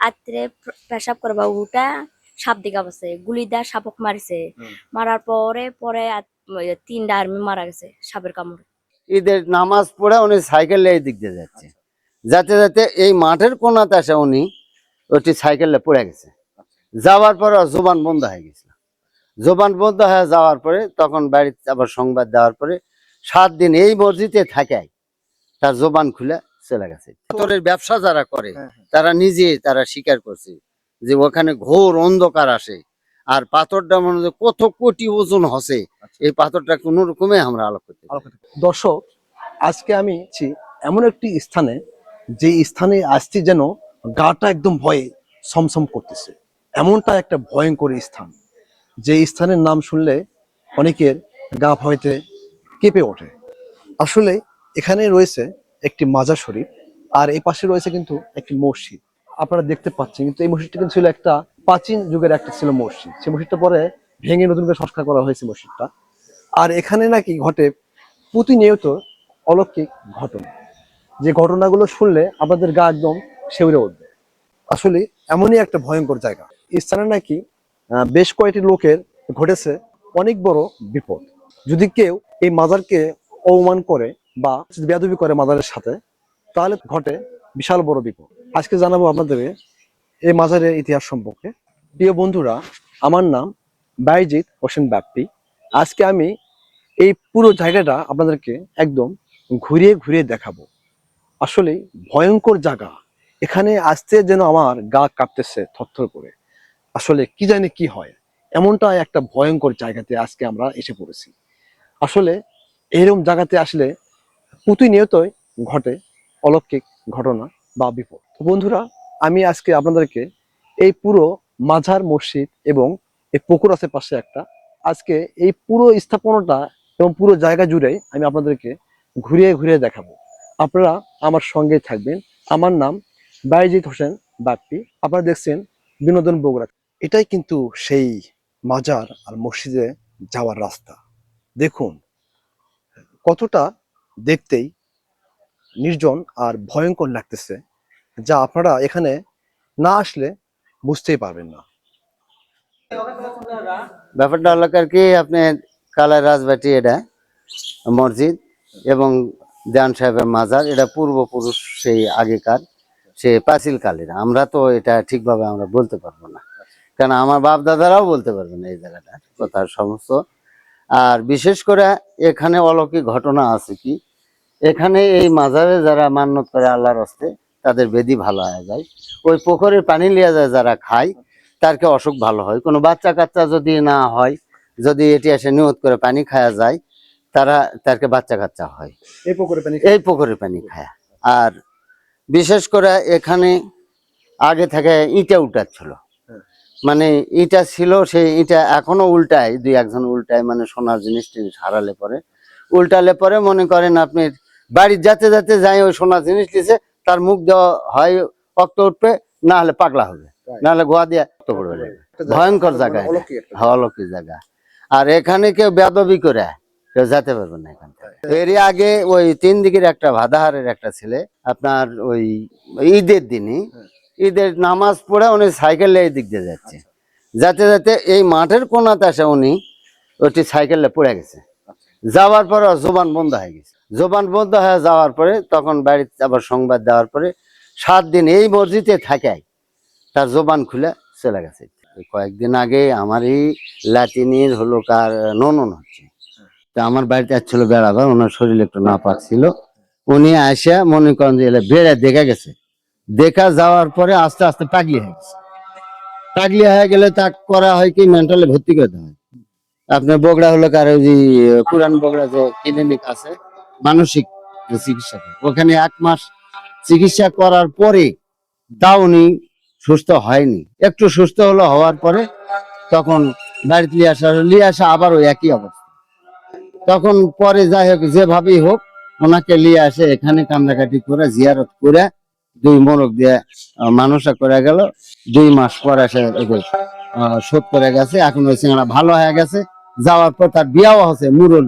আত্রে পেশাব করবা উঠা সাপ দিকা বসে গুলি দা সাপক মারিছে। মারার পরে পরে তিনটা আর্মি মারা গেছে সাপের কামড়ে। ঈদের নামাজ পড়ে উনি সাইকেলে এই দিক দিয়ে যাচ্ছে। যাতে যাতে এই মাঠের কোনাতে আসে উনি ওটি সাইকেলে পড়ে গেছে। যাওয়ার পরে জোবান বন্ধ হয়ে গেছিল। জোবান বন্ধ হয়ে যাওয়ার পরে তখন বাড়িতে আবার সংবাদ দেওয়ার পরে সাত দিন এই মসজিদে থাকে তার জোবান খুলে চলে গেছে। পাথরের ব্যবসা যারা করে হ্যাঁ, হ্যাঁ। তারা নিজে তারা স্বীকার করছে যে ওখানে ঘোর অন্ধকার আসে। আর পাথরটা মনে হয় কত কোটি ওজন হসে। আচ্ছা। এই পাথরটা কোনো রকমে আমরা আলোক করতে দর্শক আজকে আমি এমন একটি স্থানে যে স্থানে আসছি যেন গাটা একদম ভয়ে সমসম করতেছে। এমনটা একটা ভয়ঙ্কর স্থান। যে স্থানের নাম শুনলে অনেকের গা ভয়তে কেঁপে ওঠে। আসলে এখানে রয়েছে একটি মাজার শরীফ, আর এই পাশে রয়েছে কিন্তু একটি মসজিদ। আপনারা দেখতে পাচ্ছেন কিন্তু এই মসজিদটা কিন্তু ছিল একটা প্রাচীন যুগের একটা ছিল মসজিদ। সেই মসজিদটা পরে ভেঙে নতুন করে সংস্কার করা হয়েছে মসজিদটা। আর এখানে নাকি ঘটে প্রতিনিয়ত অলৌকিক ঘটনা। যে ঘটনাগুলো শুনলে আপনাদের গা একদম শিউরে উঠবে। আসলে এমনই একটা ভয়ঙ্কর জায়গা। স্থানে নাকি বেশ কয়েকটি লোকের ঘটেছে অনেক বড় বিপদ। যদি কেউ এই মাজারকে অপমান করে বা বেয়াদবি করে মাজারের সাথে, তাহলে ঘটে বিশাল বড় বিপদ। আজকে জানাব আপনাদের এই মাজারের ইতিহাস সম্পর্কে। প্রিয় বন্ধুরা, আমার নাম বাইজিৎ হোসেন ব্যাপ্পি আজকে আমি এই পুরো জায়গাটা আপনাদেরকে একদম ঘুরিয়ে ঘুরিয়ে দেখাবো। আসলে ভয়ঙ্কর জায়গা। এখানে আসতে যেন আমার গা কাঁপতেছে থরথর করে। আসলে কি জানি কি হয়। এমনটা একটা ভয়ঙ্কর জায়গাতে আজকে আমরা এসে পড়েছি। আসলে এরকম জায়গাতে আসলে প্রতিনিয়তই ঘটে অলৌকিক ঘটনা বা বিপদ। বন্ধুরা, আমি আজকে আপনাদেরকে এই পুরো মাঝার মসজিদ এবং এই পুকুর আছে পাশে একটা, আজকে এই পুরো স্থাপনাটা এবং পুরো জায়গা জুড়ে আমি আপনাদেরকে ঘুরিয়ে ঘুরিয়ে দেখাবো। আপনারা আমার সঙ্গে থাকবেন। আমার নাম বাইজিৎ হোসেন বাপ্পি আপনারা দেখছেন বিনোদন বগুড়া। এটাই কিন্তু সেই মাজার আর মসজিদে যাওয়ার রাস্তা। দেখুন, কতটা দেখতেই নির্জন আর ভয়ঙ্কর লাগতেছে, যা আপনারা এখানে না আসলে বুঝতেই পারবেন না। ব্যাপারটা হলো আর কি, আপনি কালার রাজবাটি এটা, মসজিদ এবং দেওয়ান সাহেবের মাজার, এটা পূর্বপুরুষ সেই আগেকার সে পাঁচিল কালের আমরা তো এটা ঠিকভাবে আমরা বলতে পারব না। কারণ আমার বাপ দাদারাও বলতে পারবে না এই জায়গাটা কথা সমস্ত। আর বিশেষ করে এখানে অলৌকিক ঘটনা আছে কি এখানে এই মাজারে যারা মান্যত করে আল্লাহর হস্তে তাদের বেদি ভালো হয়ে যায়। ওই পুকুরের পানি লিয়া যায় যারা খায় তারকে অসুখ ভালো হয়। কোনো বাচ্চা কাচ্চা যদি না হয় যদি এটি এসে নিয়ত করে পানি খায়া যায় তারা তারকে বাচ্চা কাচ্চা হয়। এই পুকুরে পানি এই পুকুরের পানি খায়। আর বিশেষ করে এখানে আগে থেকে ইটা উঠাচ্ছিল। হ্যাঁ। মানে ইটা ছিল সেই ইটা এখনও উল্টায় দুই একজন উল্টায় মানে সোনার জিনিস টিনিস হারালে পরে। উল্টালে পরে মনে করেন আপনি বাড়ির যাতে যাতে যাই ওই সোনার জিনিস দিছে তার মুখ দেওয়া হয় রক্ত উঠবে না হলে পাগলা হবে. না হলে গোয়া দিয়ে রক্ত পড়বে। ভয়ঙ্কর জায়গা। এটা। অলৌকিক জায়গা। আর এখানে কেউ বেদবি করে কেউ যেতে পারবে না এখান থেকে। এরই আগে ওই তিন দিকের একটা ভাদাহারের একটা ছেলে আপনার ওই ঈদের দিনই হ্যাঁ। ঈদের নামাজ পড়ে উনি সাইকেলে এই দিক দিয়ে যাচ্ছে। যাতে যাতে এই মাঠের কোনাতে আসে উনি ওটি সাইকেলে পড়ে গেছে। যাওয়ার পর জোবান বন্ধ হয়ে গেছে। জোবান বন্ধ হয়ে যাওয়ার পরে তখন বাড়িতে আবার সংবাদ দেওয়ার পরে সাত দিন এই মসজিদে থাকে। তার জোবান খুলে চলে গেছে। কয়েকদিন আগে আমার এই লাতিনির হলো কার, ননন হচ্ছে। তা আমার বাড়িতে আসছিল বেড়াবার, ওনার শরীর একটু না পাচ্ছিল উনি আসে, মনে করেন যে বেড়ে দেখা গেছে। দেখা যাওয়ার পরে আস্তে আস্তে পাগলি হয়ে গেছে। পাগলি হয়ে গেলে তা করা হয় কি মেন্টালে ভর্তি করতে হয়। আপনার বগড়া হলো কার যে পুরান বগড়া যে ক্লিনিক আছে মানসিক চিকিৎসা ওখানে এক মাস চিকিৎসা করার পরে তা উনি সুস্থ হয়নি। একটু সুস্থ হলো হওয়ার পরে তখন বাড়িতে নিয়ে আসা নিয়ে আসা আবার ওই একই অবস্থা। তখন পরে যাই হোক, যেভাবেই হোক, ওনাকে নিয়ে আসে, এখানে কান্দাকাটি করে, জিয়ারত করে, দুই মোরগ দিয়ে মানুষা করে গেল। দুই মাস পর এসে শোধ করে গেছে। এখন ওই সিঙ্গারা ভালো হয়ে গেছে। যাওয়ার পর তার বিয়াও হচ্ছে মুরল।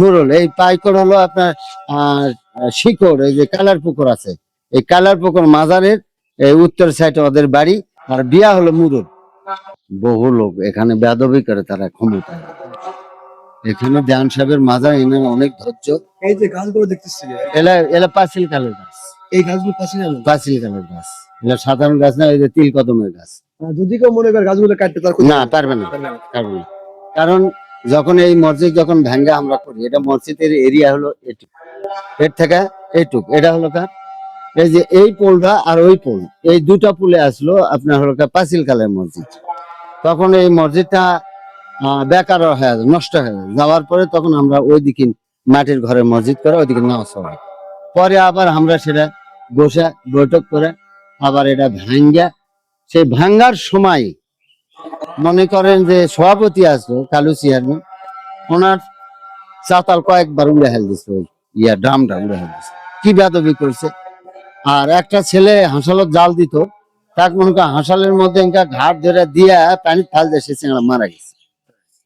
মুরল এই পাইকর হলো আপনার শিকড় এই যে কালার পুকুর আছে এই কালার পুকুর মাজারের এই উত্তর সাইডে ওদের বাড়ি আর বিয়া হলো মুরুদ বহু লোক এখানে বেদবি করে তারা ক্ষমতা এখানে দেওয়ান সাহেবের মাজার এনে অনেক ধৈর্য। এই যে গাছগুলো দেখতেছি। এলা এলা পাঁচিল কালের গাছ। এই গাছগুলো পাশে পাঁচিল কালের গাছ। সাধারণ গাছ না এই যে তিল কদমের গাছ। যদি কেউ মনে করে গাছগুলো কাটতে না। পারবে না পারবে না। কারণ যখন এই মসজিদ যখন ভাঙ্গা আমরা করি এটা মসজিদের এরিয়া হলো এটুক এর থেকে এইটুক। এটা হলো কার? এই যে এই পোলটা আর ওই পোল। এই দুটা পুলে আসলো আপনার হলো পাঁচিল কালের মসজিদ। তখন এই মসজিদটা বেকার হয়ে নষ্ট হয়ে যাওয়ার পরে তখন আমরা ওইদিকে মাটির ঘরে মসজিদ করে ওইদিকে নামাজ পড়াই পরে আবার আমরা সেটা বসে বৈঠক করে আবার এটা ভাঙ্গা, সেই ভাঙ্গার সময় মনে করেন যে সভাপতি আসলো কালু চেয়ারম্যান ওনার চাতাল কয়েকবার উড়ে হেল দিচ্ছে ওই ইয়া ড্রামটা উড়ে হেল দিচ্ছে কি বেদবি করছে? আর একটা ছেলে হাঁসালত জাল দিত, তাকে মনে করেন হাঁসালের মধ্যে ঘাট ধরে দিয়া পানি ফাল দিয়ে সে চিংড়া মারা গেছে।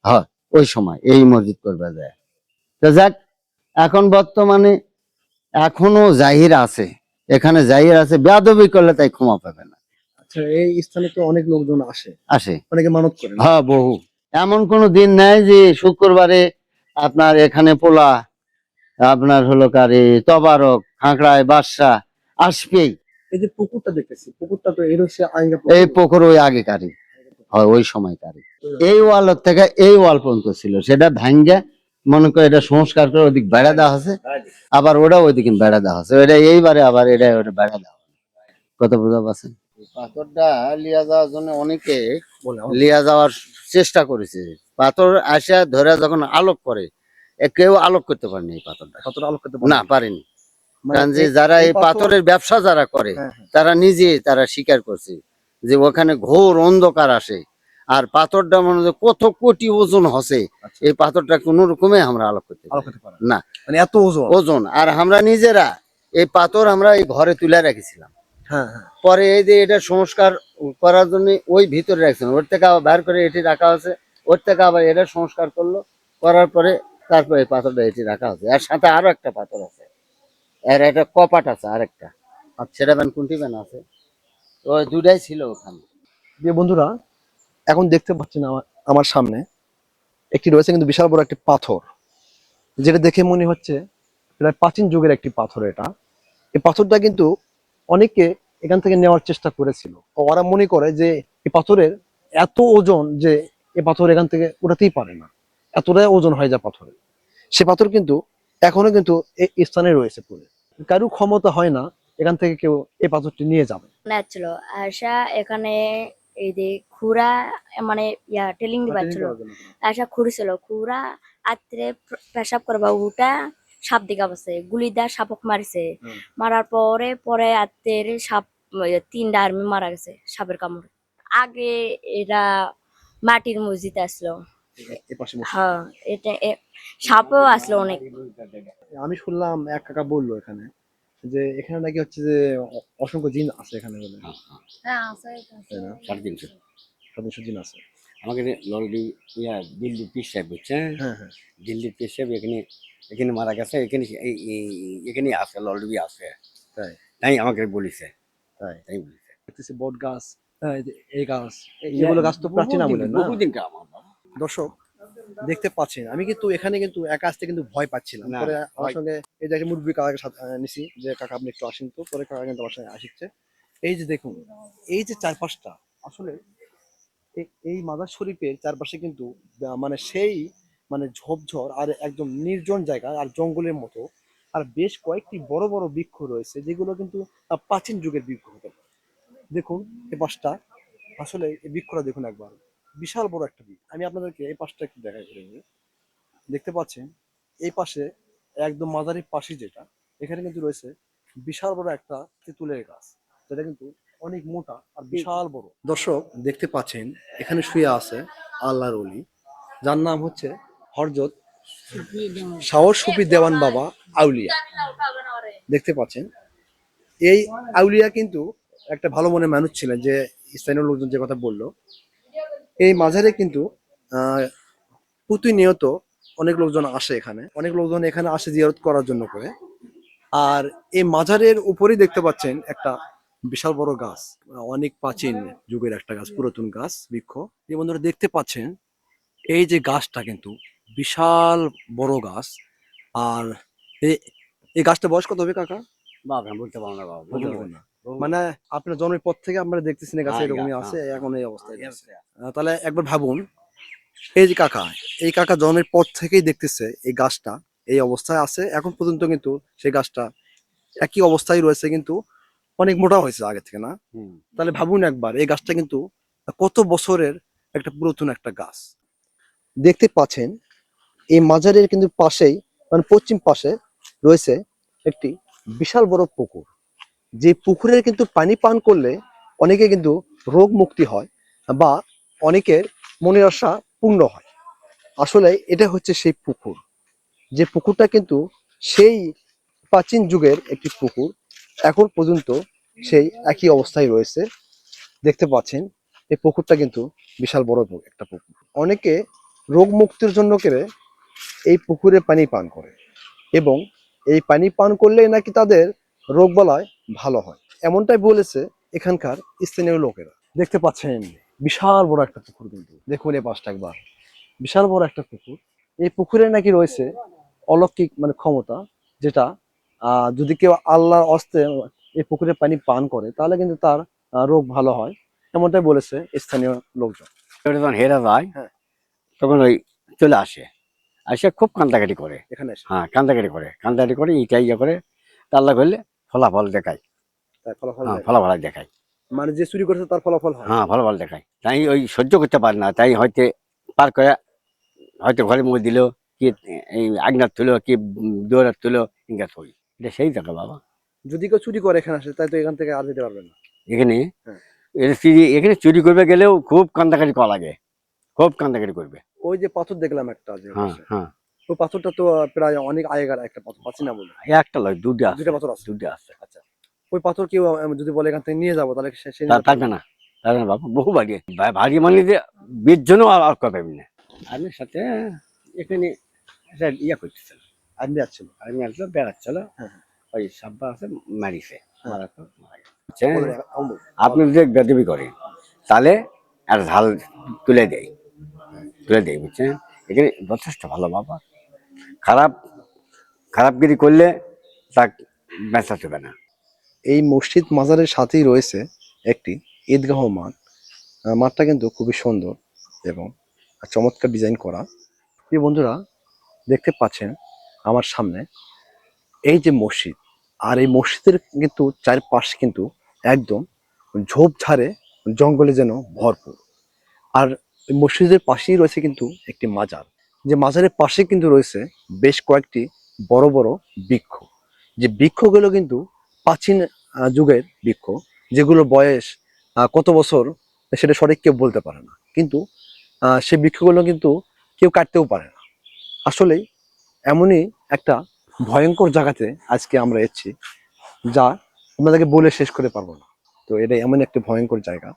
হয়, ওই সময় এই মসজিদ করবে যায়। তো যাক, এখন বর্তমানে এখনও জাহির আছে। এখানে জাহির আছে বেদবি করলে তাই ক্ষমা পাবে না। আচ্ছা এই স্থানে তো অনেক লোকজন আসে। আসে। অনেকে মানত করে হ্যাঁ বহু। এমন কোন দিন নাই যে শুক্রবারে আপনার এখানে পোলা আপনার হলো কারে তবারক খাঁকড়ায় বাদশা আসবেই। এই যে পুকুরটা দেখতেছি পুকুরটা তো এর হচ্ছে এই পুকুর ওই আগে কারি হয় ওই সময় কারি এই ওয়াল থেকে এই ওয়াল পর্যন্ত ছিল সেটা ভাঙ্গে মনে করে এটা সংস্কার করে ওদিক বেড়া দেওয়া আছে আবার ওটা ওইদিকে বেড়া দেওয়া আছে ওটা এইবারে আবার এটা ওটা বেড়া দেওয়া। কত বুঝা পাচ্ছেন পাথরটা লিয়া যাওয়ার জন্য অনেকে লিয়া যাওয়ার চেষ্টা করেছে। পাথর আসা ধরে যখন আলোক করে কেউ আলোক করতে পারেনি এই পাথরটা। কতটা আলোক করতে না পারেনি। মানে যে যারা এই পাথরের ব্যবসা যারা করে হ্যাঁ, হ্যাঁ। তারা নিজে তারা স্বীকার করছে যে ওখানে ঘোর অন্ধকার আসে। আর পাথরটা মনে হয় কত কোটি ওজন হসে। আচ্ছা। এই পাথরটা কোন রকমে আমরা আলোক করতে পারি না। মানে এত ওজন? ওজন। আর আমরা নিজেরা এই পাথর আমরা এই ঘরে তুলে রেখেছিলাম। পরে এই যে এটা সংস্কার করার জন্য ওই ভিতরে রাখছেন ওর থেকে আবার বাইর করে এটি রাখা আছে ওর থেকে আবার এটা সংস্কার করল করার পরে তারপরে এই পাথরটা এটি রাখা আছে। আর সাথে আরও একটা পাথর আছে আর একটা কপাট আছে আরেকটা। আর সেটা ব্যান কোনটি ব্যান আছে? তো ওই দুটাই ছিল ওখানে। যে বন্ধুরা এখন দেখতে পাচ্ছেন আমার আমার সামনে একটি রয়েছে কিন্তু বিশাল বড় একটি পাথর যেটা দেখে মনে হচ্ছে প্রায় প্রাচীন যুগের একটি পাথর এটা। এই পাথরটা কিন্তু অনেকে এখান থেকে নেওয়ার চেষ্টা করেছিল। ওরা মনে করে যে এই পাথরের এত ওজন যে এ পাথর এখান থেকে উঠাতেই পারে না। এতটাই ওজন হয় যায় পাথরের। সে পাথর কিন্তু এখনও কিন্তু এই স্থানে রয়েছে পড়ে কারও ক্ষমতা হয় না এখান থেকে কেউ এই পাথরটি নিয়ে যাবে। ছিল আশা এখানে এই যে খুরা মানে ইয়া টেলিং দিবার ছিল। আশা খুঁড়ি ছিল। খুরা আত্রে পেশাব করবা উঠা সাপ দিকা বসে গুলি দা সাপক মারিছে। মারার পরে পরে আত্মের সাপ তিনটা আর্মি মারা গেছে সাপের কামড়ে। আগে এরা মাটির মসজিদ আসলো। এই পাশে বসে। হ্যাঁ এটা এ- সাপও আসলো অনেক। আমি শুনলাম এক কাকা বলল এখানে যে এখানে নাকি হচ্ছে যে অসংখ্য জিন আছে এখানে বলে। তাই না? সাড়ে তিনশো সদস্য জিন আছে। আমাকে ললডি ইয়া দিল্লি পিস সাহেব বুঝছেন? হ্যাঁ হ্যাঁ। দিল্লি পিস সাহেব এখানে এখানে মারা গেছে এখানে এখানে আছে ললডি আছে। তাই? তাই আমাকে বলিছে। তাই? তাই বলিছে। দেখতেছি বট গাছ হ্যাঁ, এই গাছ এই- এগুলো গাছ তো প্রাচীন আমলের না? বহুদিন কার আমার দর্শক দেখতে পাচ্ছেন আমি কিন্তু এখানে কিন্তু একা আসতে কিন্তু ভয় পাচ্ছিলাম। না, পরে আমার সঙ্গে এই যে একটা মুরব্বী কাকাকে সাথে নিছি যে কাকা আপনি একটু আসেন তো? পরে কাকা কিন্তু আমার সঙ্গে আসছে এই যে দেখুন এই যে চারপাশটা আসলে এই মাদার শরীফের চারপাশে কিন্তু মানে সেই মানে ঝোপঝড় আর একদম নির্জন জায়গা আর জঙ্গলের মতো। আর বেশ কয়েকটি বড় বড় বৃক্ষ রয়েছে, যেগুলো কিন্তু প্রাচীন যুগের বৃক্ষ হতে দেখুন, এই পাশটা, আসলে এই বৃক্ষটা দেখুন একবার। বিশাল বড় একটা বৃক্ষ। আমি আপনাদেরকে এই পাশটা একটু দেখা করে। দেখতে পাচ্ছেন, এই পাশে একদম মাঝারির পাশে যেটা, এখানে কিন্তু রয়েছে বিশাল বড় একটা তেঁতুলের গাছ। যেটা কিন্তু অনেক মোটা আর বিশাল বড়। দর্শক দেখতে পাচ্ছেন এখানে শুয়ে আছে আল্লাহর অলি যার নাম হচ্ছে হরজত সাহস সুফি দেওয়ান বাবা আউলিয়া। দেখতে পাচ্ছেন এই আউলিয়া কিন্তু একটা ভালো মনে মানুষ ছিলেন যে স্থানীয় লোকজন যে কথা বলল। এই মাঝারে কিন্তু আহ, প্রতিনিয়ত অনেক লোকজন আসে এখানে অনেক লোকজন এখানে আসে জিয়ারত করার জন্য করে। আর এই মাজারের উপরেই দেখতে পাচ্ছেন একটা বিশাল বড় গাছ অনেক প্রাচীন যুগের একটা গাছ পুরাতন গাছ বৃক্ষ। এই বন্ধুরা দেখতে পাচ্ছেন এই যে গাছটা কিন্তু বিশাল বড় গাছ। আর এই- গাছটা বয়স কত হবে কাকা? বাবা বলতে পারব না বাবা বলতে না। মানে আপনার জন্মের পর থেকে আমরা দেখতেছেন এই গাছে হ্যাঁ, এরকমই হ্যাঁ, আছে এখন এই অবস্থায় তাহলে একবার ভাবুন এই যে কাকা এই কাকা জন্মের পর থেকেই দেখতেছে এই গাছটা এই অবস্থায় আছে এখন পর্যন্ত কিন্তু সেই গাছটা একই অবস্থায় রয়েছে কিন্তু অনেক মোটা হয়েছে আগে থেকে না। তাহলে ভাবুন একবার এই গাছটা কিন্তু কত বছরের একটা পুরাতন একটা গাছ। দেখতে পাচ্ছেন এই মাজারের কিন্তু পাশেই মানে পশ্চিম পাশে রয়েছে একটি বিশাল বড় পুকুর। যে পুকুরের কিন্তু পানি পান করলে অনেকে কিন্তু রোগ মুক্তি হয় বা অনেকের মনের আশা পূর্ণ হয়। আসলে এটা হচ্ছে সেই পুকুর। যে পুকুরটা কিন্তু সেই প্রাচীন যুগের একটি পুকুর। এখন পর্যন্ত সেই একই অবস্থায় রয়েছে। দেখতে পাচ্ছেন, এই পুকুরটা কিন্তু বিশাল বড় একটা পুকুর। অনেকে রোগ মুক্তির জন্য করে এই পুকুরে পানি পান করে এবং এই পানি পান করলে নাকি তাদের রোগ বলায় ভালো হয়। এমনটাই বলেছে এখানকার স্থানীয় লোকেরা। দেখতে পাচ্ছেন, বিশাল বড় একটা পুকুর কিন্তু। দেখুন এই পাশটা একবার। বিশাল বড় একটা পুকুর। এই পুকুরে নাকি রয়েছে অলৌকিক মানে ক্ষমতা যেটা যদি কেউ আল্লাহর অস্তে এই পুকুরে পানি পান করে তাহলে কিন্তু তার রোগ ভালো হয়। এমনটাই বলেছে স্থানীয় লোকজন। যখন হেরা যায় হ্যাঁ। তখন ওই চলে আসে। আসে খুব কান্দাকাটি করে। এখানে হ্যাঁ কান্দাকাটি করে। কান্দাকাটি করে ইটা ইয়া করে আল্লাহ করলে ফলাফল দেখায়। ফলাফল হ্যাঁ দেয়। ফলাফল দেখায়। মানে যে চুরি করেছে তার ফলাফল হয়। হ্যাঁ ফলাফল দেখায়। তাই ওই সহ্য করতে পারে না। তাই হয়তো পার করে হয়তো ঘরে মধ্যে দিল কি এই আগনার তুলো কি দৌড়ার তুলো ইঙ্গা থই এটা সেই বাবা। যদি কেউ চুরি করে এখানে আসে তাই তো এখান থেকে আর না। এখানে? হ্যাঁ। চুরি এখানে চুরি করবে গেলেও খুব কান্দাকাটি করা লাগে। খুব কান্দাকাটি করবে। ওই যে পাথর দেখলাম একটা হ্যাঁ হ্যাঁ। ওই পাথরটা তো প্রায় অনেক আগেকার একটা পাথর পাচ্ছি না বলে। একটা লয় দুটা দুইটা পাথর আছে। দুটা আছে। আচ্ছা। ওই পাথর কেউ যদি বলে এখান থেকে নিয়ে যাব তাহলে সে- থাকবে না থাকবে না বাবা বহু বাড়ি ভা- ভারী মানে যে বিশ জনও আর পাবেন না। আমি সাথে এখানে ইয়া। আর নিয়ে যাচ্ছিল আমি আসলে বেড়াচ্ছিল হ্যাঁ, ওই সাব্বা আছে মারিছে। হ্যাঁ। মারা। আপনি যদি বেদবি করেন তাহলে আর ঝাল তুলে দেয় তুলে দেয় বুঝছেন? এখানে যথেষ্ট ভালো বাবা। খারাপ খারাপগিরি করলে তা বেঁচা চবে না। এই মসজিদ মাজারের সাথেই রয়েছে একটি ঈদগাহ মাঠ। মাঠটা কিন্তু খুবই সুন্দর এবং চমৎকার ডিজাইন করা। প্রিয় বন্ধুরা দেখতে পাচ্ছেন আমার সামনে, এই যে মসজিদ, আর এই মসজিদের কিন্তু চারপাশ কিন্তু একদম ঝোপঝাড়ে জঙ্গলে যেন ভরপুর। আর মসজিদের পাশেই রয়েছে কিন্তু একটি মাজার। যে মাজারের পাশে কিন্তু রয়েছে বেশ কয়েকটি বড় বড় বৃক্ষ। যে বৃক্ষগুলো কিন্তু প্রাচীন যুগের বৃক্ষ, যেগুলো বয়স কত বছর, সেটা সঠিক কেউ বলতে পারে না। কিন্তু সেই বৃক্ষগুলো কিন্তু কেউ কাটতেও পারে না। আসলেই এমনই একটা ভয়ঙ্কর জায়গাতে আজকে আমরা এসেছি যা আপনাদেরকে বলে শেষ করে পারব না। তো এটা এমন একটা ভয়ঙ্কর জায়গা।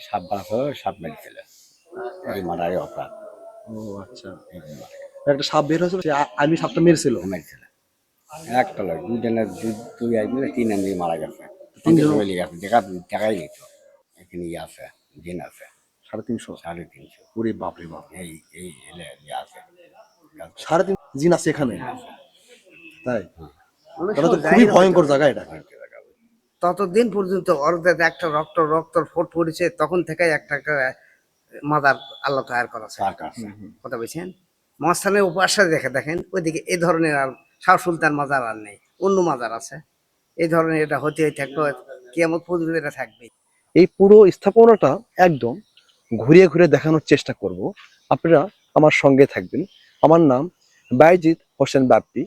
সাপ বাস সাপ মেরেছিল এই মারারে অপরাধ। ও আচ্ছা। একটা সাপ বের হয়েছিল আমি সাপটা মেরেছিল? মেরেছিল একটা লোক দুজনের দু- দুই আই মিলে তিন আনি মারা গেছে। তিনজন? মিলে গেছে। দেখা দেখাই নিত এখানে ইয়ে আছে দিন আছে। সাড়ে তিনশো? সাড়ে তিনশো। ওরে বাপরে বাপ। এই এই এলে ইয়ে আছে। সাড়ে তিন জিন আছে এখানে। তাই? তাহলে তো খুবই ভয়ঙ্কর জায়গা এটা। ততদিন পর্যন্ত অর্ধেক একটা রক্ত রক্ত ফোট পড়েছে তখন থেকে একটা মাদার আল্লাহ তৈরি করা কথা বলছেন মস্তানের উপাসে দেখে দেখেন ওইদিকে এই ধরনের আর শাহ সুলতান মাজার আর নেই অন্য মাজার আছে। এই ধরনের এটা হতে থাকবে কিয়ামত পর্যন্ত এটা থাকবে। এই পুরো স্থাপনাটা একদম ঘুরিয়ে ঘুরে দেখানোর চেষ্টা করব। আপনারা আমার সঙ্গে থাকবেন। আমার নাম বাইজিৎ হোসেন বাপ্পি,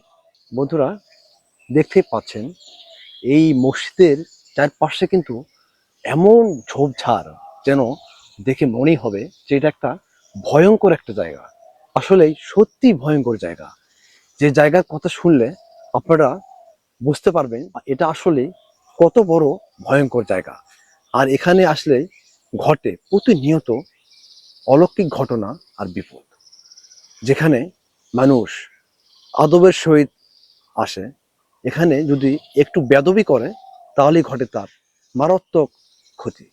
বন্ধুরা দেখতেই পাচ্ছেন, এই মসজিদের চারপাশে কিন্তু এমন ঝোপঝাড় যেন দেখে মনেই হবে যে এটা একটা ভয়ঙ্কর একটা জায়গা। আসলেই সত্যি ভয়ঙ্কর জায়গা। যে জায়গার কথা শুনলে আপনারা বুঝতে পারবেন এটা আসলে কত বড় ভয়ঙ্কর জায়গা। আর এখানে আসলে ঘটে প্রতিনিয়ত অলৌকিক ঘটনা আর বিপদ। যেখানে মানুষ আদবের সহিত আসে এখানে যদি একটু বেদবি করে তাহলেই ঘটে তার মারাত্মক ক্ষতি।